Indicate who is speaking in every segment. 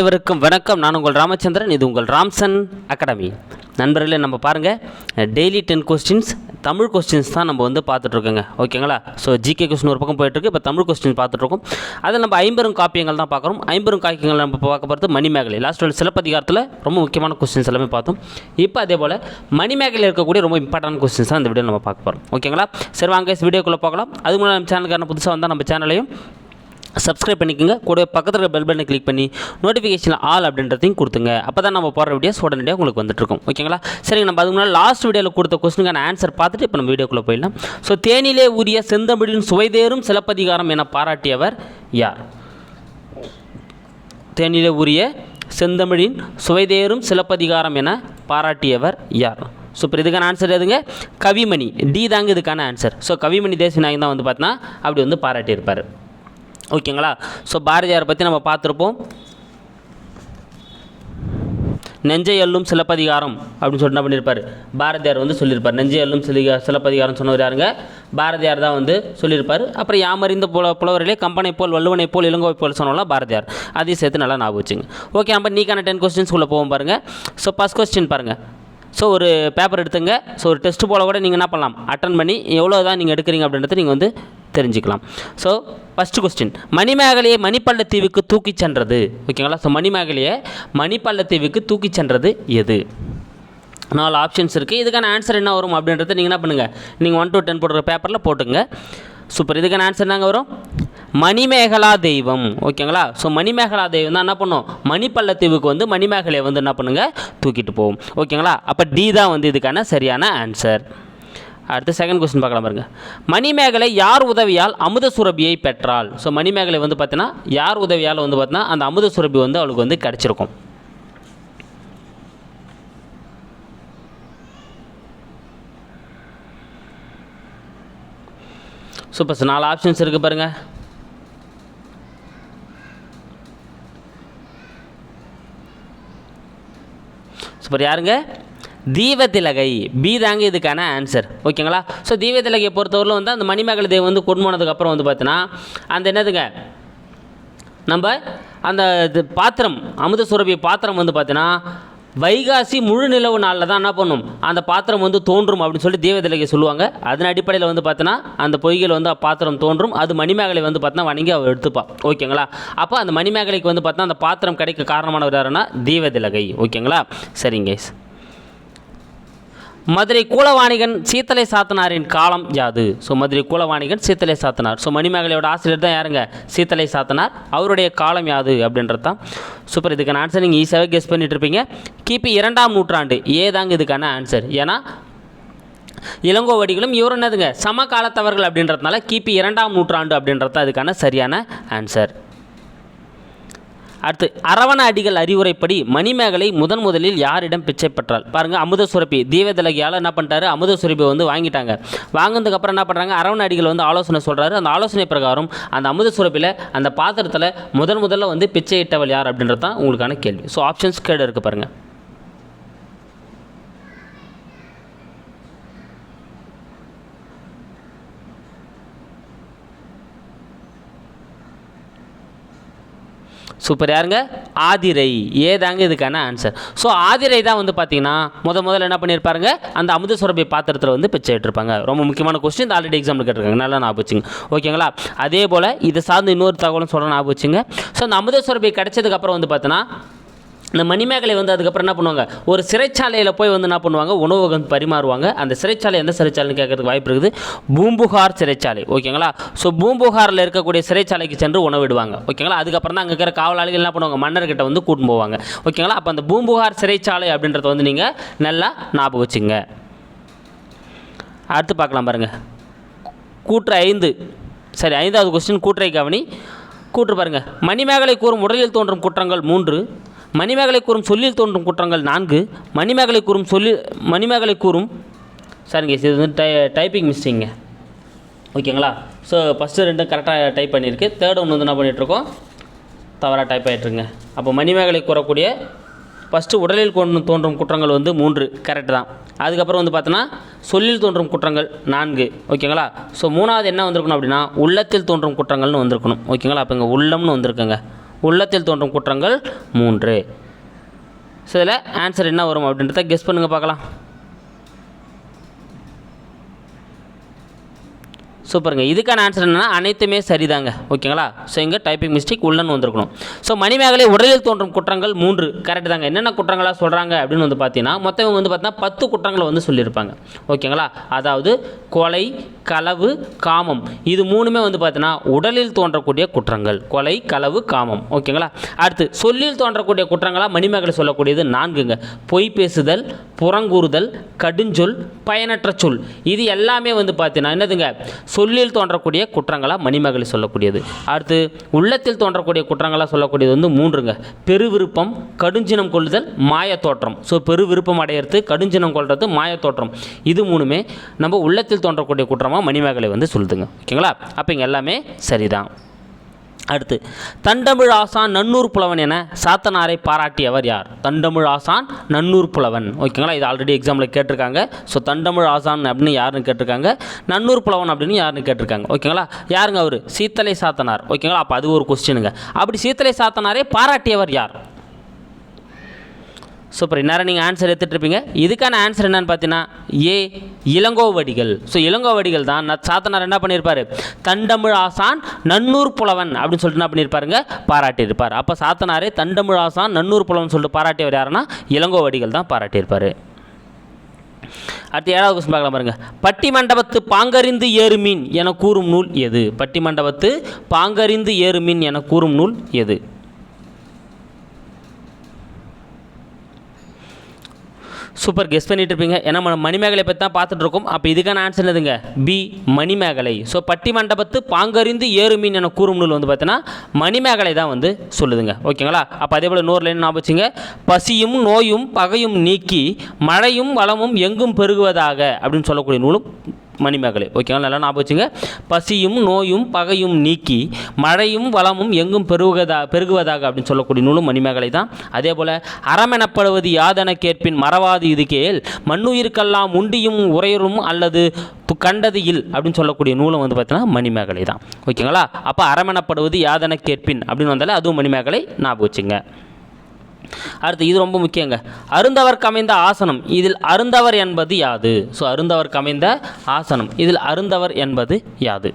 Speaker 1: அனைவருக்கும் வணக்கம். நான் உங்கள் ராமச்சந்திரன் இது உங்கள் ராம்சன் அகாடமி. நண்பர்களே நம்ம பாருங்கள் daily ten questions Tamil questions தான் நம்ம வந்து பார்த்துட்ருக்கோங்க. ஓகேங்களா? ஸோ ஜிகே கொஸ்டின் ஒரு பக்கம் போயிட்டுருக்கு இப்போ தமிழ் கொஸ்டின் பார்த்துட்ருக்கோம். அதில் நம்ம ஐம்பெரும் காப்பியங்கள் தான் பார்க்குறோம். ஐம்பெரும் காப்பியங்கள் நம்ம பார்க்க போகிறது மணிமேகலை. லாஸ்ட் ஒரு சிலப்பதிகாரத்தில் ரொம்ப முக்கியமான கொஸ்டின்ஸ் எல்லாமே பார்த்தோம். இப்போ அதே போல் மணிமேகலை இருக்கக்கூடிய ரொம்ப இம்பார்ட்டன்ட் கொஸ்டின்ஸ் தான் இந்த வீடியோ நம்ம பார்க்க போகிறோம் ஓகேங்களா? சரி வாங்க வீடியோக்குள்ளே பார்க்கலாம் அதுக்கு முன்னாடி நம்ம சேனலுக்கான புதுசாக வந்தால் நம்ம சேனலையும் சப்ஸ்கிரைப் பண்ணிக்கோங்க. கூட பக்கத்தில் இருக்க பெல் பட்டனை கிளிக் பண்ணி நோட்டிஃபிகேஷன் ஆல் அப்படின்றதையும் கொடுத்துங்க. அப்போ தான் நம்ம போடுற வீடியோஸ் உடனடியாக உங்களுக்கு வந்துட்டுருக்கும். ஓகேங்களா சரிங்க நம்ம அதுக்கு முன்னாடி லாஸ்ட் வீடியோவில் கொடுத்த கொஸ்டினுக்கான ஆன்சர் பார்த்துட்டு இப்போ நம்ம வீடியோக்குள்ளே போயிடலாம். ஸோ தேனிலே உரிய செந்தமிழின் சுவைதேறும் சிலப்பதிகாரம் என பாராட்டியவர் யார்? தேனிலே உரிய செந்தமிழின் சுவைதேறும் சிலப்பதிகாரம் என பாராட்டியவர் யார்? ஸோ இப்போ இதுக்கான ஆன்சர் எதுங்க? கவிமணி. டி தாங்க இதுக்கான ஆன்சர் ஸோ கவிமணி தேசிநாயகம் தான் வந்து பார்த்தீங்கன்னா அப்படி வந்து பாராட்டியிருப்பார். ஓகேங்களா? ஸோ பாரதியாரை பற்றி நம்ம பார்த்துருப்போம். நெஞ்சை எல்லும் சிலப்பதிகாரம் அப்படின்னு சொல்லிட்டு என்ன பண்ணியிருப்பார் பாரதியார் வந்து சொல்லியிருப்பார் நெஞ்சை எல்லும் சிலிகா சிலப்பதிகாரம் சொன்னவர் யாருங்க? பாரதியார் தான் வந்து சொல்லியிருப்பார் அப்புறம் யாமறிந்த புல புலவர்களே கம்பனை போல் வள்ளுவனை போல் இளங்கோவை போல் சொன்னாலும் பாரதியார். அதையும் சேர்த்து நல்லா ஞாபகம் வச்சுங்க. ஓகே நம்ம நீக்கான டென் கொஸ்டின்ஸ்குள்ளே போவோம் பாருங்கள் ஸோ ஃபஸ்ட் கொஸ்டின் பாருங்கள் ஸோ ஒரு பேப்பர் எடுத்துங்க. ஸோ ஒரு டெஸ்ட் போல கூட நீங்கள் என்ன பண்ணலாம்? அட்டன் பண்ணி எவ்வளோ தான் நீங்கள் எடுக்கிறீங்க அப்படின்றத நீங்கள் வந்து தெரிஞ்சுக்கலாம். ஸோ ஃபஸ்ட்டு கொஸ்டின் மணிமேகலையை மணிப்பள்ளத்தீவுக்கு தூக்கிச் சென்றது. ஓகேங்களா ஸோ மணிமேகலையை மணிப்பள்ளத்தீவுக்கு தூக்கிச் சென்றது எது? நாலு ஆப்ஷன்ஸ் இருக்குது இதுக்கான ஆன்சர் என்ன வரும் அப்படின்றத நீங்கள் என்ன பண்ணுங்கள் நீங்கள் ஒன் டு டென் போடுற பேப்பரில் போட்டுங்க சூப்பர் இதுக்கான ஆன்சர் என்னங்க வரும்? மணிமேகலா தெய்வம். ஓகேங்களா ஸோ மணிமேகலா தெய்வம் தான் என்ன பண்ணும்? மணிப்பள்ளத்தீவுக்கு வந்து மணிமேகலையை வந்து என்ன பண்ணுங்கள் தூக்கிட்டு போவோம் ஓகேங்களா அப்போ டி தான் வந்து இதுக்கான சரியான ஆன்சர் அடுத்து செகண்ட் கொஸ்டின் பார்க்கலாம் பாருங்க. மணிமேகலை யார் உதவியால் அமுத சுரபியை பெற்றாள்? ஸோ மணிமேகலை வந்து பார்த்தீங்கன்னா யார் உதவியால் வந்து பார்த்தீங்கன்னா அந்த அமுத சுரபி வந்து அவளுக்கு வந்து கிடச்சிருக்கும். சூப்பர் சார் நாலு ஆப்ஷன்ஸ் இருக்குது பாருங்கள் சூப்பர் யாருங்க? தீபத்திலகை பி தாங்க இதுக்கான ஆன்சர் ஓகேங்களா? ஸோ தீபத்திலகையை பொறுத்தவரையில் வந்து அந்த மணிமேகலை தேவ் வந்து கொண்டு போனதுக்கப்புறம் வந்து பார்த்தீங்கன்னா அந்த என்னதுங்க? நம்ம அந்த இது பாத்திரம் அமுத சுரபி பாத்திரம் வந்து பார்த்தீங்கன்னா வைகாசி முழு நிலவு நாளில் தான் என்ன பண்ணும்? அந்த பாத்திரம் வந்து தோன்றும் அப்படின்னு சொல்லி தேவதிலகை சொல்லுவாங்க. அதன் அடிப்படையில் வந்து பார்த்தோன்னா அந்த பொய்கள் வந்து பாத்திரம் தோன்றும். அது மணிமேகலை வந்து பார்த்தோன்னா வணங்கி அவள் எடுத்துப்பா. ஓகேங்களா? அப்போ அந்த மணிமேகலைக்கு வந்து பார்த்தோன்னா அந்த பாத்திரம் கிடைக்க காரணமானவர் யாருன்னா தேவதிலகை. ஓகேங்களா? சரிங்க. மதுரை கூலவாணிகன் சீத்தலை சாத்தனாரின் காலம் யாது? ஸோ மதுரை கூலவாணிகன் சீத்தலை சாத்தனார். ஸோ மணிமேகலையோட ஆசிரியர் தான் யாருங்க? சீத்தலை சாத்தனார். அவருடைய காலம் யாது அப்படின்றது தான். சூப்பர் இதுக்கான ஆன்சர் நீங்கள் ஈஸியாகவே கெஸ் பண்ணிட்டு இருப்பீங்க. கிபி இரண்டாம் நூற்றாண்டு. ஏதாங்க இதுக்கான ஆன்சர் ஏன்னா இளங்கோவடிகளும் இவர் என்னதுங்க? சமகாலத்தவர்கள் அப்படின்றதுனால கிபி இரண்டாம் நூற்றாண்டு அப்படின்றது தான் இதுக்கான சரியான ஆன்சர் அடுத்து அரவண அடிகள் அறிவுரைப்படி மணிமேகலை முதன் முதலில் யாரிடம் பிச்சை பெற்றால் பாருங்க அமுத சுரப்பி. தீவதலகியால் என்ன பண்ணிட்டாரு? அமுத சுரப்பி வந்து வாங்கிட்டாங்க. வாங்கினதுக்கப்புறம் என்ன பண்ணுறாங்க அரவண அடிகள் வந்து ஆலோசனை சொல்கிறாரு அந்த ஆலோசனை பிரகாரம் அந்த அமுத சுரப்பியில் அந்த பாத்திரத்தில் முதன் முதல்ல வந்து பிச்சை இட்டவள் யார் அப்படின்றது தான் உங்களுக்கான கேள்வி. ஸோ ஆப்ஷன்ஸ் கேடு இருக்குது பாருங்கள் சூப்பர். யாருங்க? ஆதிரை. ஏதாங்க இதுக்கான ஆன்சர் ஸோ ஆதிரை தான் வந்து பார்த்தீங்கன்னா முத முதல்ல என்ன பண்ணியிருப்பாருங்க அந்த அமுத சுரபி பாத்திரத்தில் வந்து பிச்சை எடுத்திருப்பாங்க. ரொம்ப முக்கியமான கொஸ்டின் ஆல்ரெடி எக்ஸாம்பிள் கேட்டிருக்காங்க. நல்லா ஞாபகம் வச்சுங்க. ஓகேங்களா அதே போல் இதை சார்ந்து இன்னொரு தகவலும் சொல்ல ஞாபகம் வச்சுங்க. ஸோ அந்த அமுத சுரபி கிடைச்சதுக்கப்புறம் வந்து பார்த்தீங்கன்னா இந்த மணிமேகலை வந்து அதுக்கப்புறம் என்ன பண்ணுவாங்க? ஒரு சிறைச்சாலையில் போய் வந்து என்ன பண்ணுவாங்க? உணவு வந்து பரிமாறுவாங்க. அந்த சிறைச்சாலை எந்த சிறைச்சாலைன்னு கேட்கறதுக்கு வாய்ப்பு இருக்குது. பூம்புகார் சிறைச்சாலை ஓகேங்களா? ஸோ பூம்புகாரில் இருக்கக்கூடிய சிறைச்சாலைக்கு சென்று உணவிடுவாங்க ஓகேங்களா? அதுக்கப்புறம் தான் அங்கே இருக்கிற காவலாளிகள் என்ன பண்ணுவாங்க? மன்னர்கிட்ட வந்து கூட்டின்னு போவாங்க. ஓகேங்களா? அப்போ அந்த பூம்புகார் சிறைச்சாலை அப்படின்றத வந்து நீங்கள் நல்லா ஞாபகம் வச்சுங்க. அடுத்து பார்க்கலாம் பாருங்கள் கூற்று ஐந்து. சரி ஐந்தாவது கொஸ்டின் கூற்றை கவனி. கூற்று பாருங்க. மணிமேகலை கூறும் உடலில் தோன்றும் குற்றங்கள் மூன்று. மணிமேகலை கூறும் சொல்லில் தோன்றும் குற்றங்கள் நான்கு. மணிமேகலை கூறும் சொல்லி மணிமேகலை கூறும் சரிங்க இது வந்து டை டைப்பிங் மிஸ்டேங்க ஓகேங்களா? ஸோ ஃபஸ்ட்டு ரெண்டும் கரெக்டாக டைப் பண்ணியிருக்கு. தேர்ட் ஒன்று வந்து என்ன பண்ணிகிட்ருக்கோம் தவறாக டைப் ஆகிட்டுருங்க அப்போ மணிமேகலை கூறக்கூடிய ஃபஸ்ட்டு உடலில் கொண்டு தோன்றும் குற்றங்கள் வந்து மூன்று. கரெக்ட் தான். அதுக்கப்புறம் வந்து பார்த்தோன்னா சொல்லில் தோன்றும் குற்றங்கள் நான்கு. ஓகேங்களா? ஸோ மூணாவது என்ன வந்திருக்கணும் அப்படின்னா உள்ளத்தில் தோன்றும் குற்றங்கள்னு வந்திருக்கணும். ஓகேங்களா? அப்போ இங்கே உள்ளம்னு வந்திருக்குங்க. உள்ளத்தில் தோன்றும் குற்றங்கள் மூன்று. ஸோ இதில் ஆன்சர் என்ன வரும் அப்படின்றத கெஸ் பண்ணுங்கள் பார்க்கலாம். சூப்பருங்க. இதுக்கான ஆன்சர் என்னென்னா அனைத்துமே சரிதாங்க. ஓகேங்களா? ஸோ இங்கே டைப்பிங் மிஸ்டேக் உள்ளன்னு வந்திருக்கணும். ஸோ மணிமேகலை உடலில் தோன்றும் குற்றங்கள் மூன்று. கரெக்ட் தாங்க. என்னென்ன குற்றங்களாக சொல்கிறாங்க அப்படின்னு வந்து பார்த்தீங்கன்னா மொத்தம் இவங்க வந்து பார்த்தீங்கன்னா பத்து குற்றங்களை வந்து சொல்லியிருப்பாங்க. ஓகேங்களா? அதாவது கொலை களவு காமம். இது மூணுமே வந்து பார்த்தீங்கன்னா உடலில் தோன்றக்கூடிய குற்றங்கள். கொலை களவு காமம். ஓகேங்களா? அடுத்து சொல்லில் தோன்றக்கூடிய குற்றங்களாக மணிமேகலை சொல்லக்கூடியது நான்குங்க. பொய் பேசுதல் புறங்கூறுதல் கடுஞ்சொல் பயனற்ற சொல். இது எல்லாமே வந்து பார்த்தீங்கன்னா என்னதுங்க? சொல்லில் தோன்றக்கூடிய குற்றங்களாக மணிமகளி சொல்லக்கூடியது. அடுத்து உள்ளத்தில் தோன்றக்கூடிய குற்றங்களாக சொல்லக்கூடியது வந்து மூன்றுங்க. பெருவிருப்பம் கடுஞ்சினம் கொள்ளுதல் மாயத் தோற்றம் ஸோ பெருவிருப்பம் அடையிறது கடுஞ்சினம் கொள்வது மாயத் தோற்றம் இது மூணுமே நம்ம உள்ளத்தில் தோன்றக்கூடிய குற்றமாக மணிமேகலை வந்து சொல்லுதுங்க. ஓகேங்களா? அப்போ இங்கே எல்லாமே சரிதான். அடுத்து தண்டமிழ் ஆசான் நன்னூர் புலவன் என சாத்தனாரை பாராட்டியவர் யார்? தண்டமிழ் ஆசான் நன்னூர் புலவன் ஓகேங்களா? இது ஆல்ரெடி எக்ஸாமில் கேட்டிருக்காங்க. ஸோ தண்டமிழ் ஆசான் அப்படின்னு யாருன்னு கேட்டிருக்காங்க? நன்னூர் புலவன் அப்படின்னு யாருன்னு கேட்டிருக்காங்க? ஓகேங்களா? யாருங்க அவர்? சீத்தலை சாத்தனார். ஓகேங்களா? அப்போ அது ஒரு கொஸ்டினுங்க அப்படி சீத்தலை சாத்தனாரை பாராட்டியவர் யார்? சூப்பர் இந்நேரம் நீங்கள் ஆன்சர் எடுத்துகிட்ருப்பீங்க இதுக்கான ஆன்சர் என்னன்னு பார்த்தீங்கன்னா ஏ இளங்கோவடிகள். ஸோ இளங்கோவடிகள் தான் நான் சாத்தனார் என்ன பண்ணியிருப்பாரு தண்டமிழ் ஆசான் நன்னூர் புலவன் அப்படின்னு சொல்லிட்டு என்ன பண்ணியிருப்பாருங்க பாராட்டியிருப்பார். அப்போ சாத்தனாரே தண்டமிழ் ஆசான் நன்னூர் புலவன் சொல்லிட்டு பாராட்டியவர் யாருன்னா? இளங்கோவடிகள் தான் பாராட்டியிருப்பார். அடுத்து ஏழாவது கொஸ்டின் பார்க்கலாம் பாருங்க. பட்டி மண்டபத்து பாங்கறிந்து ஏறு மீன் என கூறும் நூல் எது? பட்டி மண்டபத்து பாங்கறிந்து ஏறு மீன் என கூறும் நூல் எது? சூப்பர் கெஸ் பண்ணிட்டு இருப்பீங்க ஏன்னா நம்ம மணிமேகலை பற்றி தான் பார்த்துட்டு இருக்கோம் அப்போ இதுக்கான ஆன்சர் என்னதுங்க? பி மணிமேகலை. ஸோ பட்டி மண்டபத்து பாங்கறிந்து ஏறு மீன் என கூறும் நூல் வந்து பார்த்தீங்கன்னா மணிமேகலை தான் வந்து சொல்லுதுங்க. ஓகேங்களா? அப்போ அதே போல் நூறு லைன் ஞாபகம் வச்சுங்க பசியும் நோயும் பகையும் நீக்கி மழையும் வளமும் எங்கும் பெருகுவதாக அப்படின்னு சொல்லக்கூடிய நூலும் மணிமேகலை. ஓகேங்களா நல்லா ஞாபகம் வச்சுங்க. பசியும் நோயும் பகையும் நீக்கி மழையும் வளமும் எங்கும் பெருகுவதா பெருகுவதாக அப்படின்னு சொல்லக்கூடிய நூலும் மணிமேகலை தான். அதே போல் அறமெனப்படுவது யாதென கேட்பின் மறவாது இது கேள் மண்ணுயிருக்கெல்லாம் உண்டியும் உரையரும் அல்லது கண்டது இல் அப்படின்னு சொல்லக்கூடிய நூலும் வந்து பார்த்தீங்கன்னா மணிமேகலை தான். ஓகேங்களா அப்போ அறமெனப்படுவது யாதென கேட்பின் அப்படின்னு வந்தாலே அதுவும் மணிமேகலை ஞாபகம் வச்சுங்க. அடுத்து இது ரொம்ப முக்கியங்க. அருந்தவர்க்கு அமைந்த ஆசனம் இதில் அருந்தவர் என்பது யாது? ஸோ அருந்தவர்க்கு அமைந்த ஆசனம் இதில் அருந்தவர் என்பது யாது?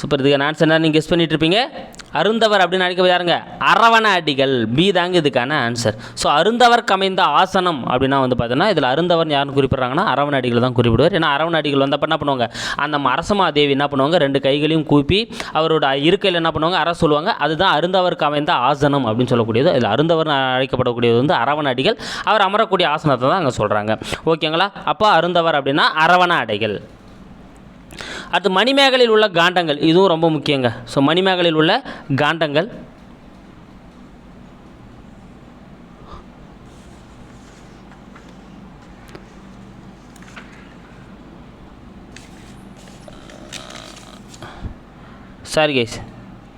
Speaker 1: சூப்பர் இதுக்கு ஆன்சர் என்ன நீங்கள் கெஸ் பண்ணிகிட்ருப்பீங்க இருப்பீங்க. அருந்தவர் அப்படின்னு அழைக்க யாருங்க? அரவண அடிகள் பி தாங்க இதுக்கான ஆன்சர் ஸோ அருந்தவர் கமைந்த ஆசனம் அப்படின்னா வந்து பார்த்தீங்கன்னா இதில் அருந்தவர் யாருன்னு குறிப்பிட்றாங்கன்னா அரவண அடிகள் தான் குறிப்பிடுவார். ஏன்னா அரவண அடிகள் வந்தப்போ என்ன பண்ணுவாங்க? அந்த அரசமா தேவி என்ன பண்ணுவாங்க? ரெண்டு கைகளையும் கூப்பி அவரோட இருக்கையில் என்ன பண்ணுவாங்க? அற சொல்லுவாங்க. அதுதான் அருந்தவர் அமைந்த ஆசனம் அப்படின்னு சொல்லக்கூடியது. இதில் அருந்தவர் அழைக்கப்படக்கூடியது வந்து அரவண அடிகள் அவர் அமரக்கூடிய ஆசனத்தை தான் அங்கே சொல்கிறாங்க ஓகேங்களா? அப்போ அருந்தவர் அப்படின்னா அரவண அடைகள் அடுத்து மணிமேகலையில் உள்ள காண்டங்கள். இதுவும் ரொம்ப முக்கியங்க. ஸோ மணிமேகலையில் உள்ள காண்டங்கள். சாரி கைஸ்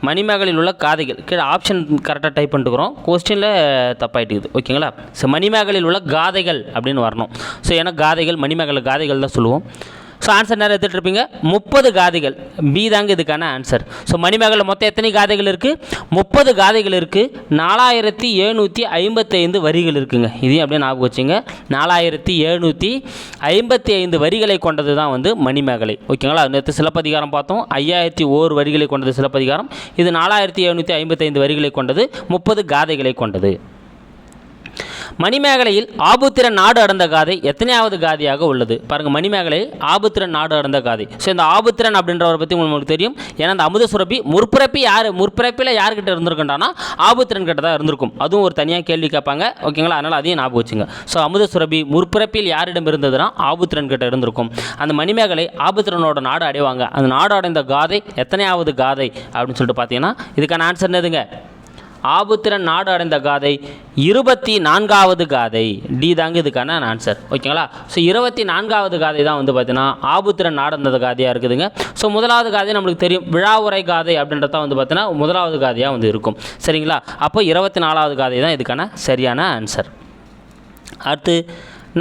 Speaker 1: மணிமேகலையில் உள்ள காதைகள். கீழே ஆப்ஷன் கரெக்டாக டைப் பண்ணிட்டுக்கிறோம் கொஸ்டினில் தப்பாயிட்டுக்குது. ஓகேங்களா ஸோ மணிமேகலையில் உள்ள காதைகள் அப்படின்னு வரணும். ஸோ ஏன்னா காதைகள் மணிமேகலை காதைகள் தான் சொல்லுவோம். ஸோ ஆன்சர் நேரம் எடுத்துகிட்டு இருப்பீங்க முப்பது காதைகள். பி தாங்க இதுக்கான ஆன்சர் ஸோ மணிமேகலில் மொத்தம் எத்தனை காதைகள் இருக்குது முப்பது காதைகள் இருக்குது நாலாயிரத்தி எழுநூற்றி ஐம்பத்தைந்து வரிகள் இருக்குங்க. இதையும் அப்படியே ஞாபகம் வச்சுங்க. நாலாயிரத்தி எழுநூற்றி ஐம்பத்தி ஐந்து வரிகளை கொண்டது தான் வந்து மணிமேகலை. ஓகேங்களா? நேற்று சிலப்பதிகாரம் பார்த்தோம். ஐயாயிரத்தி ஓர் வரிகளை கொண்டது சிலப்பதிகாரம். இது நாலாயிரத்தி எழுநூற்றி ஐம்பத்தைந்து வரிகளை கொண்டது. முப்பது காதைகளை கொண்டது. மணிமேகலையில் ஆபுத்திரன் நாடு அடர்ந்த காதை எத்தனையாவது காதையாக உள்ளது? பாருங்கள் மணிமேகலை ஆபுத்திரன் நாடு அடர்ந்த காதை. ஸோ இந்த ஆபுத்திரன் அப்படின்றவரை பற்றி உங்களுக்கு தெரியும். ஏன்னா அந்த அமுத சுரபி முற்பிறப்பி யார்? முற்பிறப்பில் யார்கிட்ட இருந்திருக்குண்டானா ஆபுத்திரன் கிட்ட தான் இருந்திருக்கும். அதுவும் ஒரு தனியாக கேள்வி கேட்பாங்க. ஓகேங்களா? அதனால் அதையும் ஞாபகம் வச்சுங்க. ஸோ அமுத சுரபி முற்பிறப்பில் யாரிடம் இருந்ததுன்னா ஆபுத்திரன் கிட்ட இருந்திருக்கும். அந்த மணிமேகலை ஆபுத்திரனோட நாடு அடைவாங்க. அந்த நாடு அடைந்த காதை எத்தனையாவது காதை அப்படின்னு சொல்லிட்டு பார்த்தீங்கன்னா இதுக்கான ஆன்சர் என்னதுங்க? ஆபுத்திரன் நாடு அடைந்த காதை இருபத்தி நான்காவது காதை. டி தாங்க இதுக்கான ஆன்சர் ஓகேங்களா ஸோ இருபத்தி நான்காவது காதை தான் வந்து பார்த்தீங்கன்னா ஆபுத்திரன் நாடு அடைந்த காதையாக இருக்குதுங்க. ஸோ முதலாவது காதை நம்மளுக்கு தெரியும் விழாவுரை காதை அப்படின்றத வந்து பார்த்தீங்கன்னா முதலாவது காதையாக வந்து இருக்கும். சரிங்களா? அப்போ இருபத்தி நாலாவது காதை தான் இதுக்கான சரியான ஆன்சர் அடுத்து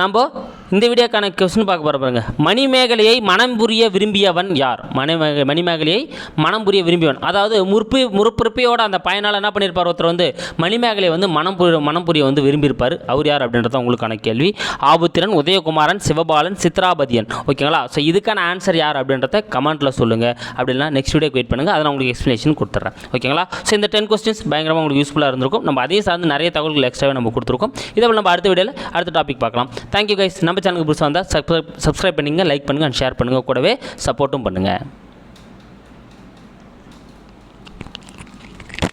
Speaker 1: நம்ம இந்த வீடியோக்கான கொஸ்டின் பார்க்க போகிற பாருங்க. மணிமேகலையை மனம் புரிய விரும்பியவன் யார்? மணிமேக மணிமேகலையை மனம் புரிய விரும்பியவன். அதாவது முற்பு முற்புறுப்பையோட அந்த பயனால் என்ன பண்ணியிருப்பார் ஒருத்தர் வந்து மணிமேகலையை வந்து மனம் புரிய மனம் புரிய வந்து விரும்பியிருப்பார். அவர் யார் அப்படின்றத உங்களுக்கான கேள்வி. ஆபுத்திரன் உதயகுமாரன் சிவபாலன் சித்ராபதியன். ஓகேங்களா? ஸோ இதுக்கான ஆன்சர் யார் அப்படின்றத கமெண்ட்டில் சொல்லுங்கள் அப்படின்னா நெக்ஸ்ட் வீடியோக்கு வெயிட் பண்ணுங்கள் அதை நான் உங்களுக்கு எக்ஸ்ப்ளனேஷன் கொடுத்துட்றேன் ஓகேங்களா? ஸோ இந்த டென் கொஸ்டின்ஸ் பயங்கரமாக உங்களுக்கு யூஸ்ஃபுல்லாக இருந்திருக்கும். நம்ம அதே சார்ந்து நிறைய தகவல்கள் எக்ஸ்ட்ராவே நம்ம கொடுத்துருக்கோம். இதை நம்ம அடுத்த வீடியோவில் அடுத்த டாபிக் பார்க்கலாம். தேங்க்யூ கைஸ் நம்ம சேனலுக்கு புதுசாக வந்தால் சப்ஸ்கிரைப் சப்ஸ்கிரைப் பண்ணுங்கள் லைக் பண்ணுங்கள் அண்ட் ஷேர் பண்ணுங்கள் கூடவே சப்போர்ட்டும் பண்ணுங்கள்